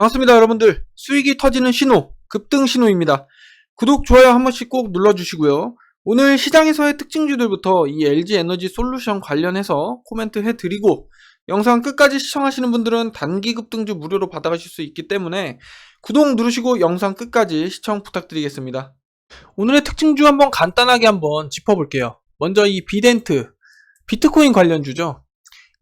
반갑습니다 여러분들. 수익이 터지는 신호 급등 신호입니다. 구독 좋아요 한 번씩 꼭 눌러주시고요. 오늘 시장에서의 특징주들부터 이 LG 에너지 솔루션 관련해서 코멘트 해드리고 영상 끝까지 시청하시는 분들은 단기 급등주 무료로 받아가실 수 있기 때문에 구독 누르시고 영상 끝까지 시청 부탁드리겠습니다. 오늘의 특징주 한번 간단하게 한번 짚어볼게요. 먼저 이 비덴트 비트코인 관련주죠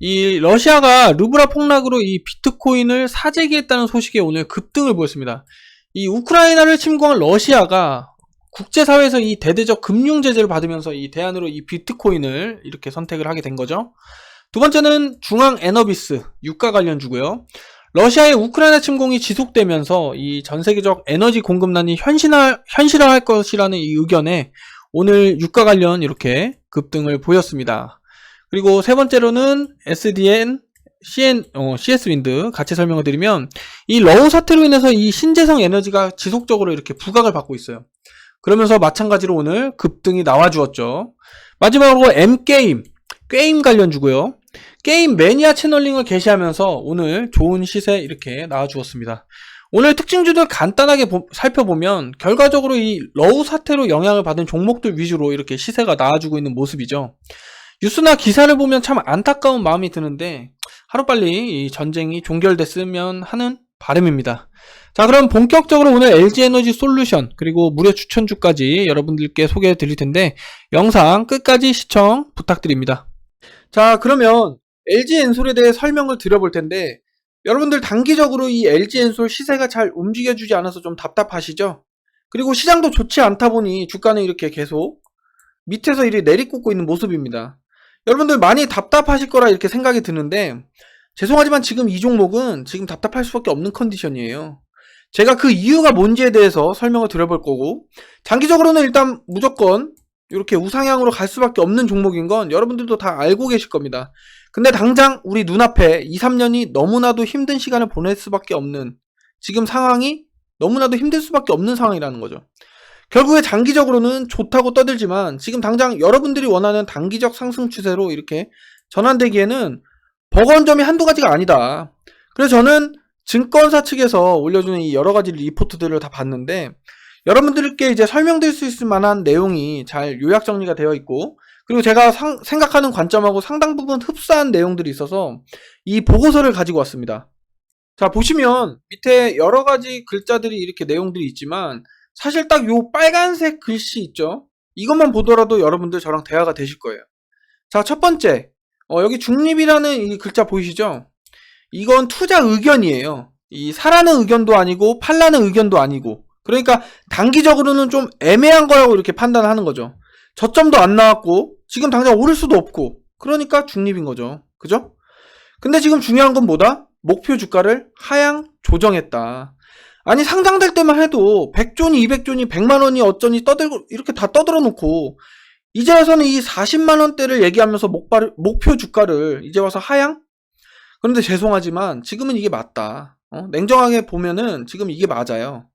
이 러시아가 루브라 폭락으로 이 비트코인을 사재기했다는 소식에 오늘 급등을 보였습니다. 이 우크라이나를 침공한 러시아가 국제사회에서 이 대대적 금융 제재를 받으면서 이 대안으로 이 비트코인을 이렇게 선택을 하게 된 거죠. 두 번째는 중앙 에너비스 유가 관련주고요. 러시아의 우크라이나 침공이 지속되면서 이 전 세계적 에너지 공급난이 현실화, 현실화할 것이라는 이 의견에 오늘 유가 관련 이렇게 급등을 보였습니다. 그리고 세 번째로는 SDN, CN, 어, CS 윈드 같이 설명을 드리면 이 러우 사태로 인해서 이 신재생 에너지가 지속적으로 이렇게 부각을 받고 있어요. 그러면서 마찬가지로 오늘 급등이 나와 주었죠. 마지막으로 M게임, 게임 관련 주고요. 게임 매니아 채널링을 게시하면서 오늘 좋은 시세 이렇게 나와 주었습니다. 오늘 특징주들 간단하게 보- 살펴보면 결과적으로 이 러우 사태로 영향을 받은 종목들 위주로 이렇게 시세가 나와주고 있는 모습이죠. 뉴스나 기사를 보면 참 안타까운 마음이 드는데 하루빨리 이 전쟁이 종결됐으면 하는 바람입니다. 자, 그럼 본격적으로 오늘 LG 에너지 솔루션 그리고 무료 추천주까지 여러분들께 소개해 드릴 텐데 영상 끝까지 시청 부탁드립니다. 자, 그러면 LG 엔솔에 대해 설명을 드려볼 텐데 여러분들 단기적으로 이 LG 엔솔 시세가 잘 움직여주지 않아서 좀 답답하시죠? 그리고 시장도 좋지 않다 보니 주가는 이렇게 계속 밑에서 이렇게 내리꽂고 있는 모습입니다. 여러분들 많이 답답하실 거라 이렇게 생각이 드는데 죄송하지만 지금 이 종목은 지금 답답할 수밖에 없는 컨디션이에요. 제가 그 이유가 뭔지에 대해서 설명을 드려볼 거고 장기적으로는 일단 무조건 이렇게 우상향으로 갈 수밖에 없는 종목인 건 여러분들도 다 알고 계실 겁니다. 근데 당장 우리 눈앞에 2, 3년이 너무나도 힘든 시간을 보낼 수밖에 없는 지금 상황이 너무나도 힘들 수밖에 없는 상황이라는 거죠. 결국에 장기적으로는 좋다고 떠들지만 지금 당장 여러분들이 원하는 단기적 상승 추세로 이렇게 전환되기에는 버거운 점이 한두 가지가 아니다. 그래서 저는 증권사 측에서 올려주는 이 여러 가지 리포트들을 다 봤는데 여러분들께 이제 설명드릴 수 있을 만한 내용이 잘 요약 정리가 되어 있고 그리고 제가 상- 생각하는 관점하고 상당 부분 흡사한 내용들이 있어서 이 보고서를 가지고 왔습니다. 자, 보시면 밑에 여러 가지 글자들이 이렇게 내용들이 있지만 사실 딱 요 빨간색 글씨 있죠? 이것만 보더라도 여러분들 저랑 대화가 되실 거예요. 자, 첫 번째. 어, 여기 중립이라는 이 글자 보이시죠? 이건 투자 의견이에요. 이 사라는 의견도 아니고 팔라는 의견도 아니고. 그러니까 단기적으로는 좀 애매한 거라고 이렇게 판단하는 거죠. 저점도 안 나왔고 지금 당장 오를 수도 없고 그러니까 중립인 거죠. 그죠? 근데 지금 중요한 건 뭐다? 목표 주가를 하향 조정했다. 아니 상장될 때만 해도 100존이 200존이 100만원이 어쩌니 떠들고 이렇게 다 떠들어 놓고 이제 와서는 이 40만원대를 얘기하면서 목발, 목표 주가를 이제 와서 하향? 그런데 죄송하지만 지금은 이게 맞다. 어? 냉정하게 보면은 지금 이게 맞아요.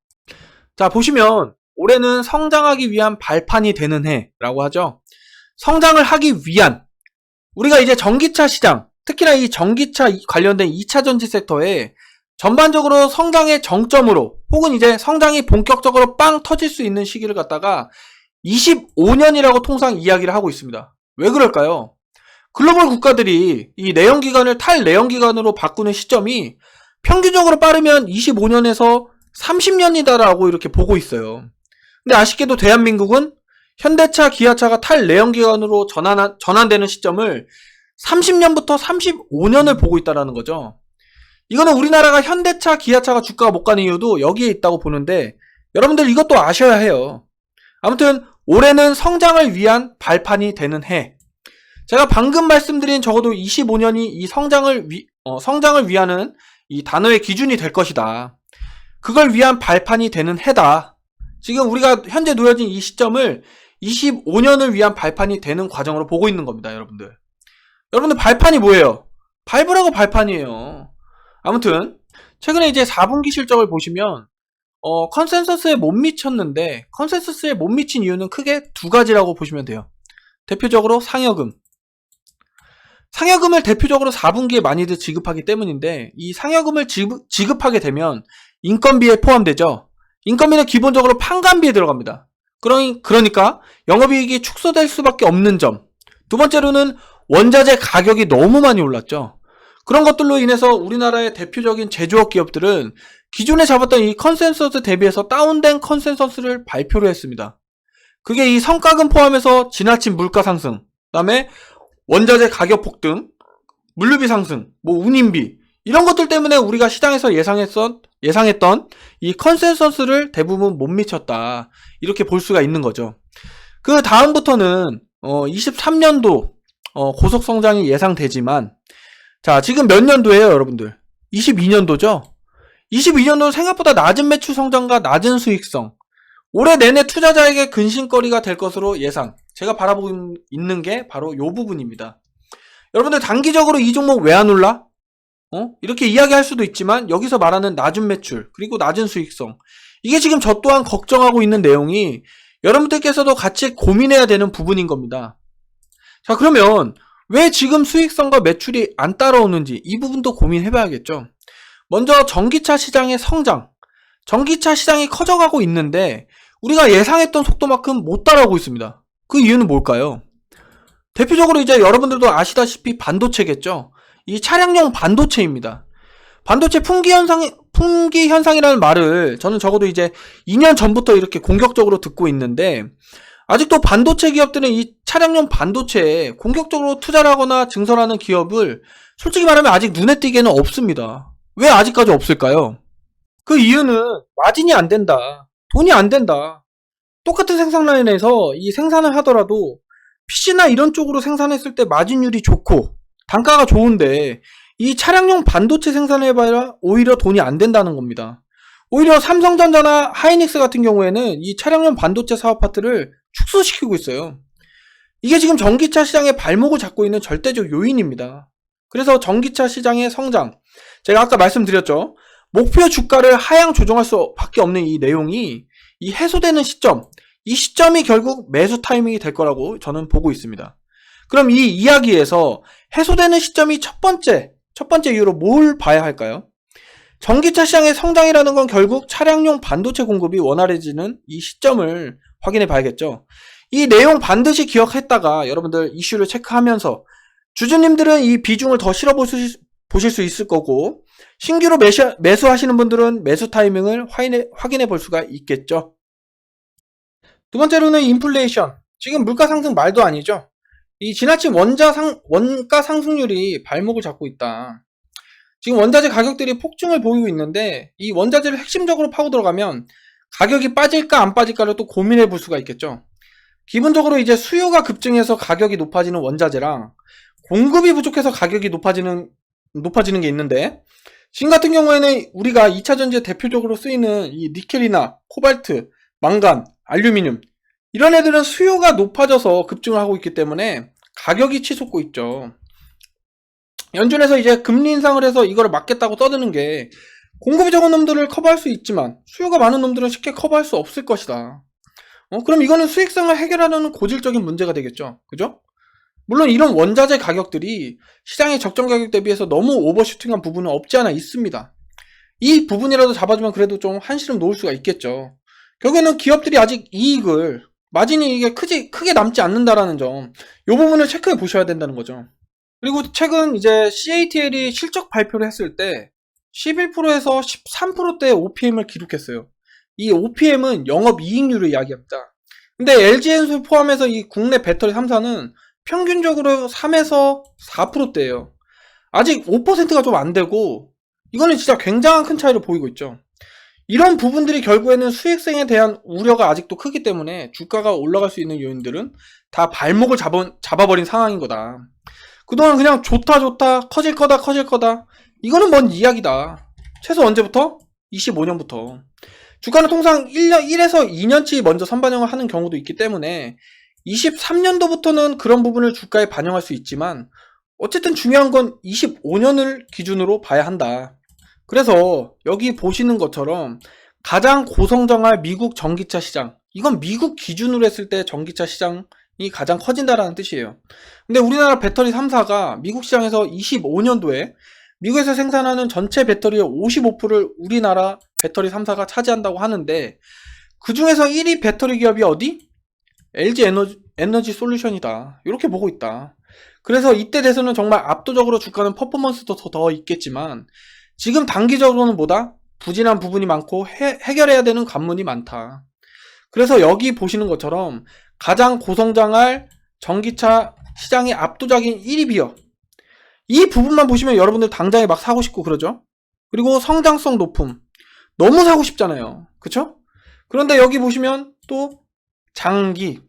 자 보시면 올해는 성장하기 위한 발판이 되는 해라고 하죠. 성장을 하기 위한 우리가 이제 전기차 시장 특히나 이 전기차 관련된 2차 전지 섹터에 전반적으로 성장의 정점으로 혹은 이제 성장이 본격적으로 빵 터질 수 있는 시기를 갖다가 25년이라고 통상 이야기를 하고 있습니다. 왜 그럴까요? 글로벌 국가들이 이 내연기관을 탈내연기관으로 바꾸는 시점이 평균적으로 빠르면 25년에서 30년이다라고 이렇게 보고 있어요. 근데 아쉽게도 대한민국은 현대차, 기아차가 탈내연기관으로 전환, 전환되는 시점을 30년부터 35년을 보고 있다라는 거죠. 이거는 우리나라가 현대차, 기아차가 주가가 못 가는 이유도 여기에 있다고 보는데 여러분들 이것도 아셔야 해요. 아무튼 올해는 성장을 위한 발판이 되는 해. 제가 방금 말씀드린 적어도 25년이 이 성장을 위, 어, 성장을 위하는 이 단어의 기준이 될 것이다. 그걸 위한 발판이 되는 해다. 지금 우리가 현재 놓여진 이 시점을 25년을 위한 발판이 되는 과정으로 보고 있는 겁니다, 여러분들. 여러분들 발판이 뭐예요? 밟으라고 발판이에요. 아무튼 최근에 이제 4분기 실적을 보시면 어, 컨센서스에 못 미쳤는데 컨센서스에 못 미친 이유는 크게 두 가지라고 보시면 돼요. 대표적으로 상여금. 상여금을 대표적으로 4분기에 많이들 지급하기 때문인데 이 상여금을 지급, 지급하게 되면 인건비에 포함되죠. 인건비는 기본적으로 판관비에 들어갑니다. 그러니, 그러니까 영업이익이 축소될 수밖에 없는 점. 두 번째로는 원자재 가격이 너무 많이 올랐죠. 그런 것들로 인해서 우리나라의 대표적인 제조업 기업들은 기존에 잡았던 이 컨센서스 대비해서 다운된 컨센서스를 발표를 했습니다. 그게 이 성과금 포함해서 지나친 물가 상승, 그다음에 원자재 가격 폭등, 물류비 상승, 뭐 운임비 이런 것들 때문에 우리가 시장에서 예상했던 예상했던 이 컨센서스를 대부분 못 미쳤다 이렇게 볼 수가 있는 거죠. 그 다음부터는 어 23년도 어 고속 성장이 예상되지만 자 지금 몇 년도예요 여러분들? 22년도죠. 22년도는 생각보다 낮은 매출 성장과 낮은 수익성 올해 내내 투자자에게 근심거리가 될 것으로 예상. 제가 바라보고 있는 게 바로 이 부분입니다. 여러분들 단기적으로 이 종목 왜 안 올라? 어? 이렇게 이야기할 수도 있지만 여기서 말하는 낮은 매출 그리고 낮은 수익성 이게 지금 저 또한 걱정하고 있는 내용이 여러분들께서도 같이 고민해야 되는 부분인 겁니다. 자 그러면 왜 지금 수익성과 매출이 안 따라오는지 이 부분도 고민해봐야겠죠. 먼저 전기차 시장의 성장 전기차 시장이 커져가고 있는데 우리가 예상했던 속도만큼 못 따라오고 있습니다. 그 이유는 뭘까요? 대표적으로 이제 여러분들도 아시다시피 반도체겠죠. 이 차량용 반도체입니다. 반도체 품귀 현상, 품귀 현상이라는 말을 저는 적어도 이제 2년 전부터 이렇게 공격적으로 듣고 있는데 아직도 반도체 기업들은 이 차량용 반도체에 공격적으로 투자를 하거나 증설하는 기업을 솔직히 말하면 아직 눈에 띄게는 없습니다. 왜 아직까지 없을까요? 그 이유는 마진이 안 된다. 돈이 안 된다. 똑같은 생산 라인에서 이 생산을 하더라도 PC나 이런 쪽으로 생산했을 때 마진율이 좋고 단가가 좋은데 이 차량용 반도체 생산을 해봐야 오히려 돈이 안 된다는 겁니다. 오히려 삼성전자나 하이닉스 같은 경우에는 이 차량용 반도체 사업 파트를 축소시키고 있어요. 이게 지금 전기차 시장의 발목을 잡고 있는 절대적 요인입니다. 그래서 전기차 시장의 성장, 제가 아까 말씀드렸죠. 목표 주가를 하향 조정할 수밖에 없는 이 내용이 이 해소되는 시점, 이 시점이 결국 매수 타이밍이 될 거라고 저는 보고 있습니다. 그럼 이 이야기에서 해소되는 시점이 첫 번째, 첫 번째 이유로 뭘 봐야 할까요? 전기차 시장의 성장이라는 건 결국 차량용 반도체 공급이 원활해지는 이 시점을 확인해 봐야겠죠. 이 내용 반드시 기억했다가 여러분들 이슈를 체크하면서 주주님들은 이 비중을 더 실어 보실 수 있을 거고 신규로 매수, 매수하시는 분들은 매수 타이밍을 확인해, 확인해 볼 수가 있겠죠. 두 번째로는 인플레이션. 지금 물가 상승 말도 아니죠. 이 지나친 원자 상, 원가 상승률이 발목을 잡고 있다. 지금 원자재 가격들이 폭증을 보이고 있는데 이 원자재를 핵심적으로 파고 들어가면 가격이 빠질까 안 빠질까를 또 고민해 볼 수가 있겠죠. 기본적으로 이제 수요가 급증해서 가격이 높아지는 원자재랑 공급이 부족해서 가격이 높아지는 높아지는 게 있는데 지금 같은 경우에는 우리가 2차 전지에 대표적으로 쓰이는 이 니켈이나 코발트, 망간, 알루미늄 이런 애들은 수요가 높아져서 급증을 하고 있기 때문에 가격이 치솟고 있죠. 연준에서 이제 금리 인상을 해서 이거를 막겠다고 떠드는 게 공급이 적은 놈들을 커버할 수 있지만 수요가 많은 놈들은 쉽게 커버할 수 없을 것이다. 어, 그럼 이거는 수익성을 해결하려는 고질적인 문제가 되겠죠. 그죠? 물론 이런 원자재 가격들이 시장의 적정 가격 대비해서 너무 오버슈팅한 부분은 없지 않아 있습니다. 이 부분이라도 잡아주면 그래도 좀 한시름 놓을 수가 있겠죠. 결국에는 기업들이 아직 이익을 마진이 이게 크지 크게 남지 않는다라는 점, 이 부분을 체크해 보셔야 된다는 거죠. 그리고 최근 이제 CATL이 실적 발표를 했을 때 11%에서 13%대 OPM을 기록했어요. 이 OPM은 영업 이익률을 이야기합니다. 근데 LG엔솔 포함해서 이 국내 배터리 3사는 평균적으로 3에서 4%대예요. 아직 5%가 좀 안 되고 이거는 진짜 굉장한 큰 차이를 보이고 있죠. 이런 부분들이 결국에는 수익성에 대한 우려가 아직도 크기 때문에 주가가 올라갈 수 있는 요인들은 다 발목을 잡아, 잡아버린 상황인 거다. 그동안 그냥 좋다 좋다 커질 거다 커질 거다 이거는 뭔 이야기다. 최소 언제부터? 25년부터. 주가는 통상 1년, 1에서 2년치 먼저 선반영을 하는 경우도 있기 때문에 23년도부터는 그런 부분을 주가에 반영할 수 있지만 어쨌든 중요한 건 25년을 기준으로 봐야 한다. 그래서 여기 보시는 것처럼 가장 고성장할 미국 전기차 시장 이건 미국 기준으로 했을 때 전기차 시장 가장 커진다라는 뜻이에요. 근데 우리나라 배터리 3사가 미국 시장에서 25년도에 미국에서 생산하는 전체 배터리의 55%를 우리나라 배터리 3사가 차지한다고 하는데 그 중에서 1위 배터리 기업이 어디? LG 에너지, 에너지 솔루션이다. 이렇게 보고 있다. 그래서 이때 돼서는 정말 압도적으로 주가는 퍼포먼스도 더, 더 있겠지만 지금 단기적으로는 뭐다? 부진한 부분이 많고 해, 해결해야 되는 관문이 많다. 그래서 여기 보시는 것처럼 가장 고성장할 전기차 시장의 압도적인 1위 비어 이 부분만 보시면 여러분들 당장에 막 사고 싶고 그러죠. 그리고 성장성 높음 너무 사고 싶잖아요. 그쵸? 그런데 여기 보시면 또 장기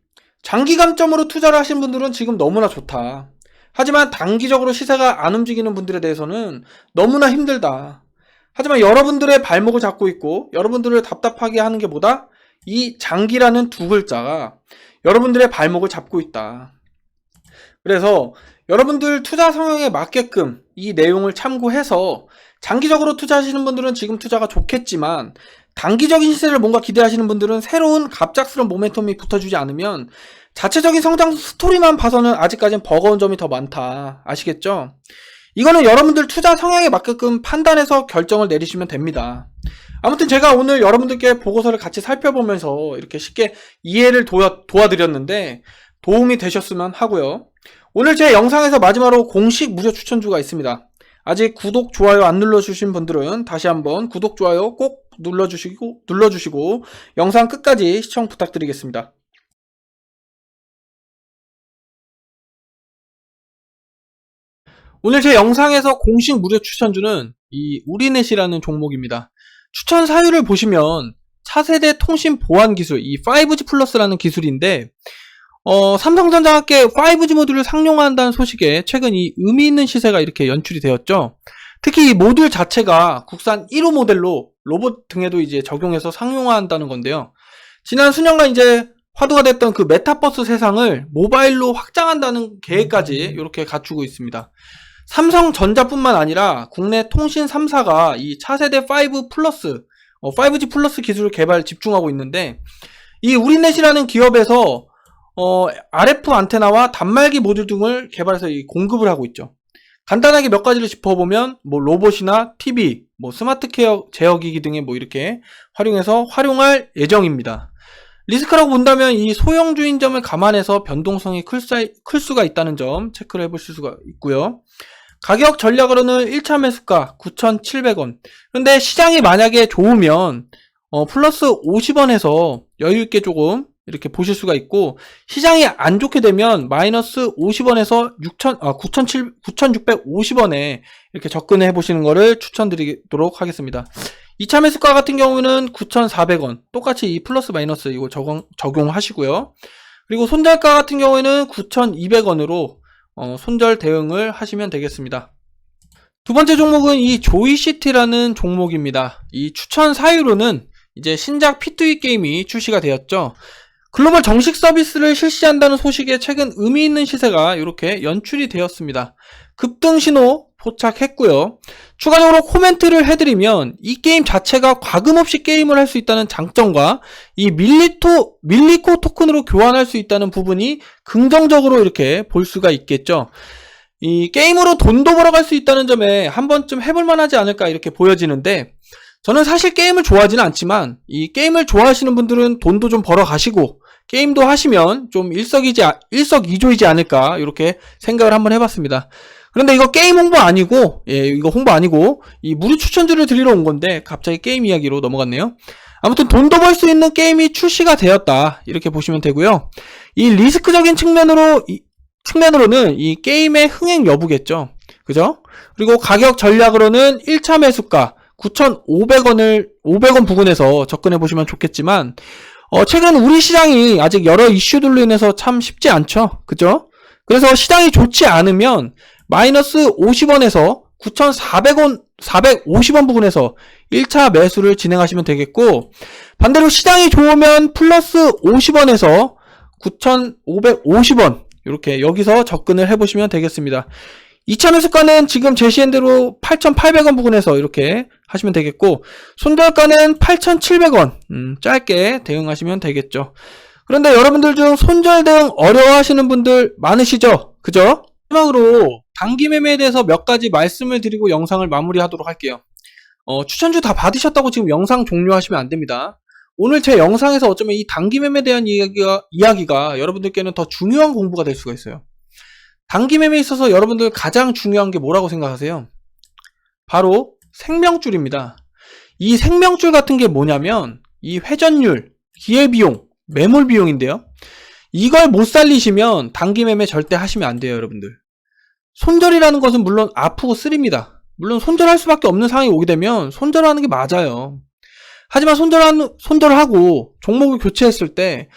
장기 감점으로 투자를 하신 분들은 지금 너무나 좋다. 하지만 단기적으로 시세가 안 움직이는 분들에 대해서는 너무나 힘들다. 하지만 여러분들의 발목을 잡고 있고 여러분들을 답답하게 하는 게 뭐다? 이 장기라는 두 글자가 여러분들의 발목을 잡고 있다. 그래서 여러분들 투자 성향에 맞게끔 이 내용을 참고해서 장기적으로 투자하시는 분들은 지금 투자가 좋겠지만 단기적인 시세를 뭔가 기대하시는 분들은 새로운 갑작스러운 모멘텀이 붙어주지 않으면 자체적인 성장 스토리만 봐서는 아직까진 버거운 점이 더 많다. 아시겠죠? 이거는 여러분들 투자 성향에 맞게끔 판단해서 결정을 내리시면 됩니다. 아무튼 제가 오늘 여러분들께 보고서를 같이 살펴보면서 이렇게 쉽게 이해를 도와, 도와드렸는데 도움이 되셨으면 하고요. 오늘 제 영상에서 마지막으로 공식 무료 추천주가 있습니다. 아직 구독, 좋아요 안 눌러주신 분들은 다시 한번 구독, 좋아요 꼭 눌러주시고, 눌러주시고 영상 끝까지 시청 부탁드리겠습니다. 오늘 제 영상에서 공식 무료 추천주는 이 우리넷이라는 종목입니다. 추천 사유를 보시면 차세대 통신 보안 기술, 이 5G 플러스라는 기술인데, 어, 삼성전자가 함께 5G 모듈을 상용화한다는 소식에 최근 이 의미 있는 시세가 이렇게 연출이 되었죠. 특히 이 모듈 자체가 국산 1호 모델로 로봇 등에도 이제 적용해서 상용화한다는 건데요. 지난 수년간 이제 화두가 됐던 그 메타버스 세상을 모바일로 확장한다는 계획까지 이렇게 갖추고 있습니다. 삼성전자뿐만 아니라 국내 통신 3사가 이 차세대 5 플러스, 어, 5G 플러스 기술 개발 집중하고 있는데 이 우리넷이라는 기업에서 어, RF 안테나와 단말기 모듈 등을 개발해서 공급을 하고 있죠. 간단하게 몇 가지를 짚어보면 뭐 로봇이나 TV, 뭐 스마트 케어 제어기기 등에 뭐 이렇게 활용해서 활용할 예정입니다. 리스크라고 본다면 이 소형 주인 점을 감안해서 변동성이 클, 사, 클 수가 있다는 점 체크를 해보실 수가 있고요. 가격 전략으로는 1차 매수가 9,700원. 그런데 시장이 만약에 좋으면 어, 플러스 50원에서 여유 있게 조금 이렇게 보실 수가 있고 시장이 안 좋게 되면 마이너스 50원에서 6천 아 9,650원에 이렇게 접근해 보시는 거를 추천드리도록 하겠습니다. 2차 매수가 같은 경우는 9,400원 똑같이 이 플러스 마이너스 이거 적용 적용하시고요. 그리고 손절가 같은 경우에는 9,200원으로 어, 손절 대응을 하시면 되겠습니다. 두 번째 종목은 이 조이시티라는 종목입니다. 이 추천 사유로는 이제 신작 P2E 게임이 출시가 되었죠. 글로벌 정식 서비스를 실시한다는 소식에 최근 의미 있는 시세가 이렇게 연출이 되었습니다. 급등 신호 포착했고요. 추가적으로 코멘트를 해드리면 이 게임 자체가 과금 없이 게임을 할 수 있다는 장점과 이 밀리토 밀리코 토큰으로 교환할 수 있다는 부분이 긍정적으로 이렇게 볼 수가 있겠죠. 이 게임으로 돈도 벌어갈 수 있다는 점에 한 번쯤 해볼 만 하지 않을까 이렇게 보여지는데 저는 사실 게임을 좋아하지는 않지만 이 게임을 좋아하시는 분들은 돈도 좀 벌어 가시고 게임도 하시면 좀 일석이지, 일석이조이지 않을까, 이렇게 생각을 한번 해봤습니다. 그런데 이거 게임 홍보 아니고, 예, 이거 홍보 아니고, 이 무료 추천주를 드리러 온 건데, 갑자기 게임 이야기로 넘어갔네요. 아무튼 돈도 벌 수 있는 게임이 출시가 되었다. 이렇게 보시면 되고요. 이 리스크적인 측면으로, 이, 측면으로는 이 게임의 흥행 여부겠죠. 그죠? 그리고 가격 전략으로는 1차 매수가 9,500원을, 500원 부근에서 접근해 보시면 좋겠지만, 어, 최근 우리 시장이 아직 여러 이슈들로 인해서 참 쉽지 않죠. 그죠? 그래서 시장이 좋지 않으면 마이너스 50원에서 9,400원, 450원 부분에서 1차 매수를 진행하시면 되겠고, 반대로 시장이 좋으면 플러스 50원에서 9,550원, 이렇게 여기서 접근을 해보시면 되겠습니다. 2차 매수가는 지금 제시한 대로 8,800원 부근에서 이렇게 하시면 되겠고 손절가는 8,700원 음, 짧게 대응하시면 되겠죠. 그런데 여러분들 중 손절 등 어려워하시는 분들 많으시죠? 그죠? 마지막으로 단기 매매에 대해서 몇 가지 말씀을 드리고 영상을 마무리하도록 할게요. 어, 추천주 다 받으셨다고 지금 영상 종료하시면 안 됩니다. 오늘 제 영상에서 어쩌면 이 단기 매매에 대한 이야기가, 이야기가 여러분들께는 더 중요한 공부가 될 수가 있어요. 단기 매매에 있어서 여러분들 가장 중요한 게 뭐라고 생각하세요? 바로 생명줄입니다. 이 생명줄 같은 게 뭐냐면 이 회전율, 기회비용, 매몰비용인데요. 이걸 못 살리시면 단기 매매 절대 하시면 안 돼요, 여러분들. 손절이라는 것은 물론 아프고 쓰립니다. 물론 손절할 수밖에 없는 상황이 오게 되면 손절하는 게 맞아요. 하지만 손절한, 손절하고 종목을 교체했을 때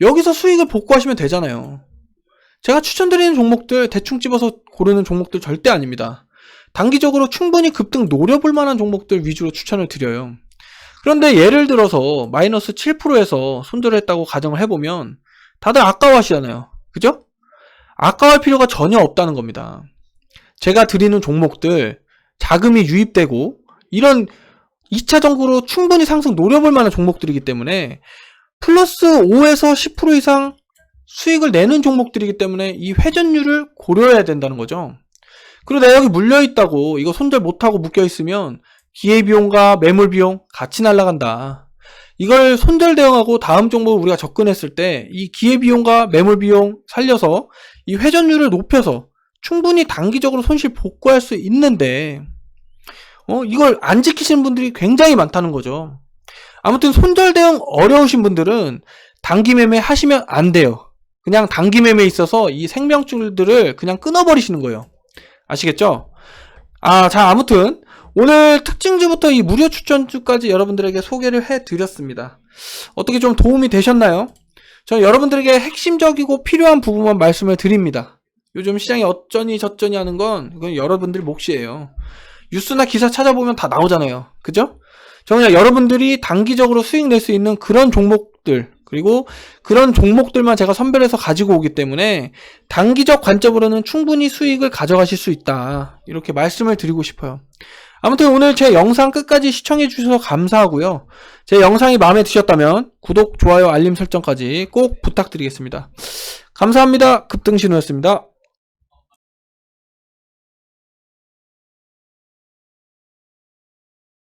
여기서 수익을 복구하시면 되잖아요. 제가 추천드리는 종목들 대충 집어서 고르는 종목들 절대 아닙니다. 단기적으로 충분히 급등 노려볼 만한 종목들 위주로 추천을 드려요. 그런데 예를 들어서 마이너스 7%에서 손절했다고 가정을 해보면 다들 아까워하시잖아요. 그죠? 아까워할 필요가 전혀 없다는 겁니다. 제가 드리는 종목들 자금이 유입되고 이런 2차 전구로 충분히 상승 노려볼 만한 종목들이기 때문에 플러스 5에서 10% 이상 수익을 내는 종목들이기 때문에 이 회전율을 고려해야 된다는 거죠. 그리고 내가 여기 물려있다고 이거 손절 못하고 묶여있으면 기회비용과 매물비용 같이 날라간다. 이걸 손절 대응하고 다음 종목을 우리가 접근했을 때 이 기회비용과 매물비용 살려서 이 회전율을 높여서 충분히 단기적으로 손실 복구할 수 있는데 어, 이걸 안 지키시는 분들이 굉장히 많다는 거죠. 아무튼 손절 대응 어려우신 분들은 단기 매매 하시면 안 돼요. 그냥 단기 매매에 있어서 이 생명줄들을 그냥 끊어버리시는 거예요. 아시겠죠? 아, 자, 아무튼 오늘 특징주부터 이 무료 추천주까지 여러분들에게 소개를 해드렸습니다. 어떻게 좀 도움이 되셨나요? 저는 여러분들에게 핵심적이고 필요한 부분만 말씀을 드립니다. 요즘 시장이 어쩌니 저쩌니 하는 건 이건 여러분들 몫이에요. 뉴스나 기사 찾아보면 다 나오잖아요. 그죠? 저는 여러분들이 단기적으로 수익 낼 수 있는 그런 종목들 그리고 그런 종목들만 제가 선별해서 가지고 오기 때문에 단기적 관점으로는 충분히 수익을 가져가실 수 있다. 이렇게 말씀을 드리고 싶어요. 아무튼 오늘 제 영상 끝까지 시청해 주셔서 감사하고요. 제 영상이 마음에 드셨다면 구독, 좋아요, 알림 설정까지 꼭 부탁드리겠습니다. 감사합니다. 급등신호였습니다.